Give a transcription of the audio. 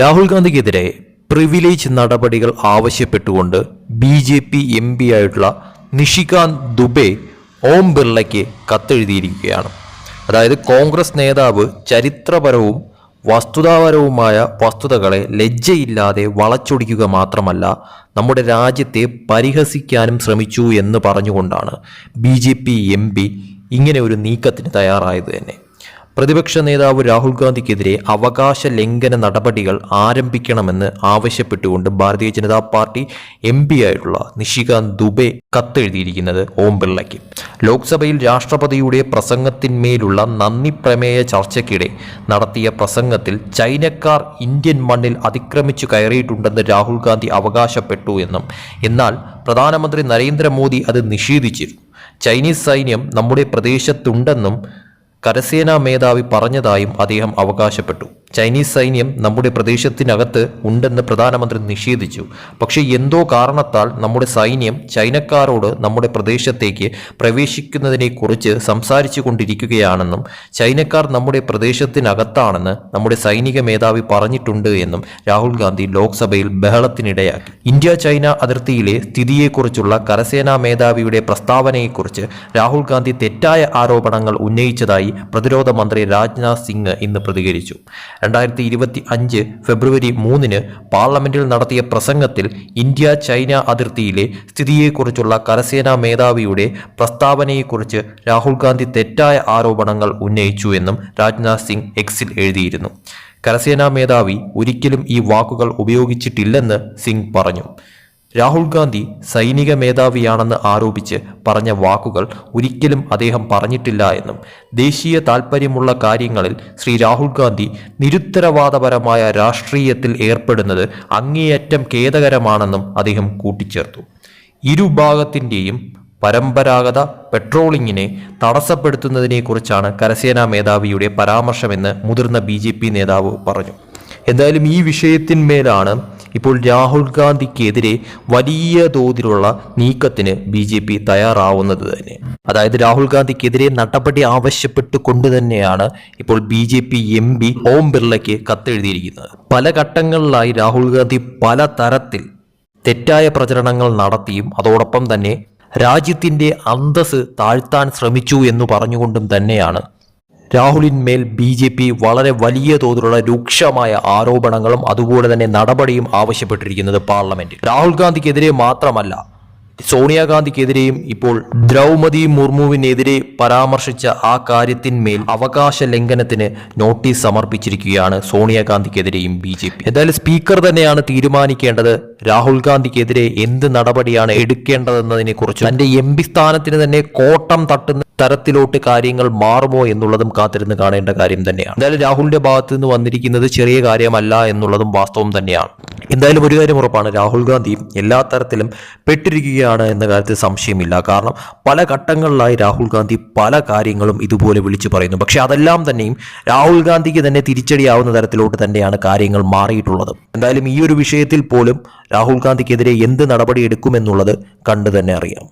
Rahul ഗാന്ധിക്കെതിരെ privilege നടപടികൾ ആവശ്യപ്പെട്ടുകൊണ്ട് B J P M P ആയിട്ടുള്ള നിഷികാന്ത് ദുബെ ഓം ബിർളയ്ക്ക് കത്തെഴുതിയിരിക്കുകയാണ്. അതായത് കോൺഗ്രസ് നേതാവ് ചരിത്രപരവും വസ്തുതാപരവുമായ വസ്തുതകളെ ലജ്ജയില്ലാതെ വളച്ചൊടിക്കുക മാത്രമല്ല നമ്മുടെ രാജ്യത്തെ പരിഹസിക്കാനും ശ്രമിച്ചു എന്ന് പറഞ്ഞുകൊണ്ടാണ് B J P M P ഇങ്ങനെ ഒരു നീക്കത്തിന് തയ്യാറായത് തന്നെ. പ്രതിപക്ഷ നേതാവ് രാഹുൽ ഗാന്ധിക്കെതിരെ അവകാശ ലംഘന നടപടികൾ ആരംഭിക്കണമെന്ന് ആവശ്യപ്പെട്ടുകൊണ്ട് Bharatiya Janata party M P ആയിട്ടുള്ള നിഷികാന്ത് ദുബെ കത്തെഴുതിയിരിക്കുന്നത് ഓം ബിർളയ്ക്ക്. ലോക്സഭയിൽ രാഷ്ട്രപതിയുടെ പ്രസംഗത്തിന്മേലുള്ള നന്ദി പ്രമേയ ചർച്ചയ്ക്കിടെ നടത്തിയ പ്രസംഗത്തിൽ ചൈനക്കാർ ഇന്ത്യൻ മണ്ണിൽ അതിക്രമിച്ചു കയറിയിട്ടുണ്ടെന്ന് രാഹുൽ ഗാന്ധി അവകാശപ്പെട്ടു എന്നും എന്നാൽ പ്രധാനമന്ത്രി നരേന്ദ്രമോദി അത് നിഷേധിച്ചിരുന്നു. ചൈനീസ് സൈന്യം നമ്മുടെ പ്രദേശത്തുണ്ടെന്നും കരസേനാ മേധാവി പറഞ്ഞതായും അദ്ദേഹം അവകാശപ്പെട്ടു ചൈനീസ് സൈന്യം നമ്മുടെ പ്രദേശത്തിനകത്ത് ഉണ്ടെന്ന് പ്രധാനമന്ത്രി നിഷേധിച്ചു. പക്ഷേ എന്തോ കാരണത്താൽ നമ്മുടെ സൈന്യം ചൈനക്കാരോട് നമ്മുടെ പ്രദേശത്തേക്ക് പ്രവേശിക്കുന്നതിനെക്കുറിച്ച് സംസാരിച്ചു കൊണ്ടിരിക്കുകയാണെന്നും ചൈനക്കാർ നമ്മുടെ പ്രദേശത്തിനകത്താണെന്ന് നമ്മുടെ സൈനിക മേധാവി പറഞ്ഞിട്ടുണ്ട് എന്നും രാഹുൽ ഗാന്ധി ലോക്സഭയിൽ ബഹളത്തിനിടയാക്കി. ഇന്ത്യ ചൈന അതിർത്തിയിലെ സ്ഥിതിയെക്കുറിച്ചുള്ള കരസേനാ മേധാവിയുടെ പ്രസ്താവനയെക്കുറിച്ച് രാഹുൽ ഗാന്ധി തെറ്റായ ആരോപണങ്ങൾ ഉന്നയിച്ചതായി പ്രതിരോധ മന്ത്രി രാജ്നാഥ് സിംഗ് ഇന്ന് പ്രതികരിച്ചു. രണ്ടായിരത്തി ഇരുപത്തി അഞ്ച് ഫെബ്രുവരി മൂന്നിന് പാർലമെന്റിൽ നടത്തിയ പ്രസംഗത്തിൽ ഇന്ത്യ ചൈന അതിർത്തിയിലെ സ്ഥിതിയെക്കുറിച്ചുള്ള കരസേനാ മേധാവിയുടെ പ്രസ്താവനയെക്കുറിച്ച് രാഹുൽ ഗാന്ധി തെറ്റായ ആരോപണങ്ങൾ ഉന്നയിച്ചു എന്നും രാജ്നാഥ് സിംഗ് എക്സിൽ എഴുതിയിരുന്നു. കരസേനാ മേധാവി ഒരിക്കലും ഈ വാക്കുകൾ ഉപയോഗിച്ചിട്ടില്ലെന്ന് സിംഗ് പറഞ്ഞു. രാഹുൽ ഗാന്ധി സൈനിക മേധാവിയാണെന്ന് ആരോപിച്ച് പറഞ്ഞ വാക്കുകൾ ഒരിക്കലും അദ്ദേഹം പറഞ്ഞിട്ടില്ല എന്നും ദേശീയ താൽപ്പര്യമുള്ള കാര്യങ്ങളിൽ ശ്രീ രാഹുൽ ഗാന്ധി നിരുത്തരവാദപരമായ രാഷ്ട്രീയത്തിൽ ഏർപ്പെടുന്നത് അങ്ങേയറ്റം ഖേദകരമാണെന്നും അദ്ദേഹം കൂട്ടിച്ചേർത്തു. ഇരുഭാഗത്തിന്റെയും പരമ്പരാഗത പെട്രോളിങ്ങിനെ തടസ്സപ്പെടുത്തുന്നതിനെക്കുറിച്ചാണ് കരസേനാ മേധാവിയുടെ പരാമർശമെന്ന് മുതിർന്ന ബി നേതാവ് പറഞ്ഞു. എന്തായാലും ഈ വിഷയത്തിന്മേലാണ് ഇപ്പോൾ രാഹുൽ ഗാന്ധിക്കെതിരെ വലിയ തോതിലുള്ള നീക്കത്തിന് ബി ജെ പി തയ്യാറാവുന്നത് തന്നെ. അതായത് രാഹുൽ ഗാന്ധിക്കെതിരെ നടപടി ആവശ്യപ്പെട്ടുകൊണ്ട് തന്നെയാണ് ഇപ്പോൾ B J P M P Om ബിർളയ്ക്ക് കത്തെഴുതിയിരിക്കുന്നത്. പല ഘട്ടങ്ങളിലായി രാഹുൽ ഗാന്ധി പല തരത്തിൽ തെറ്റായ പ്രചരണങ്ങൾ നടത്തിയും അതോടൊപ്പം തന്നെ രാജ്യത്തിന്റെ അന്തസ് താഴ്ത്താൻ ശ്രമിച്ചു എന്ന് പറഞ്ഞുകൊണ്ടും തന്നെയാണ് രാഹുലിന്മേൽ ബി ജെ പി വളരെ വലിയ തോതിലുള്ള രൂക്ഷമായ ആരോപണങ്ങളും അതുപോലെ തന്നെ നടപടിയും ആവശ്യപ്പെട്ടിരിക്കുന്നത് പാർലമെന്റിൽ. രാഹുൽ ഗാന്ധിക്കെതിരെ മാത്രമല്ല സോണിയാഗാന്ധിക്കെതിരെയും ഇപ്പോൾ ദ്രൗപതി മുർമുവിനെതിരെ പരാമർശിച്ച ആ കാര്യത്തിന്മേൽ അവകാശ ലംഘനത്തിന് നോട്ടീസ് സമർപ്പിച്ചിരിക്കുകയാണ് സോണിയാഗാന്ധിക്കെതിരെയും ബി ജെ പി. എന്തായാലും സ്പീക്കർ തന്നെയാണ് തീരുമാനിക്കേണ്ടത്. രാഹുൽ ഗാന്ധിക്കെതിരെ എന്ത് നടപടിയാണ് എടുക്കേണ്ടതെന്നതിനെ കുറിച്ച് തന്റെ എം പി സ്ഥാനത്തിന് തന്നെ കോട്ടം തട്ടുന്ന തരത്തിലോട്ട് കാര്യങ്ങൾ മാറുമോ എന്നുള്ളതും കാത്തിരുന്ന് കാണേണ്ട കാര്യം തന്നെയാണ്. എന്തായാലും രാഹുലിന്റെ ഭാഗത്ത് നിന്ന് വന്നിരിക്കുന്നത് ചെറിയ കാര്യമല്ല എന്നുള്ളതും വാസ്തവം തന്നെയാണ്. എന്തായാലും ഒരു കാര്യം ഉറപ്പാണ് രാഹുൽ ഗാന്ധി എല്ലാ തരത്തിലും പെട്ടിരിക്കുകയാണ് എന്ന കാര്യത്തിൽ സംശയമില്ല. കാരണം പല ഘട്ടങ്ങളിലായി രാഹുൽ ഗാന്ധി പല കാര്യങ്ങളും ഇതുപോലെ വിളിച്ചു പറയുന്നു. പക്ഷേ അതെല്ലാം തന്നെയും രാഹുൽ ഗാന്ധിക്ക് തന്നെ തിരിച്ചടിയാവുന്ന തരത്തിലോട്ട് തന്നെയാണ് കാര്യങ്ങൾ മാറിയിട്ടുള്ളത്. എന്തായാലും ഈ ഒരു വിഷയത്തിൽ പോലും രാഹുൽ ഗാന്ധിക്കെതിരെ എന്ത് നടപടി എടുക്കുമെന്നുള്ളത് കണ്ടു തന്നെ അറിയാം.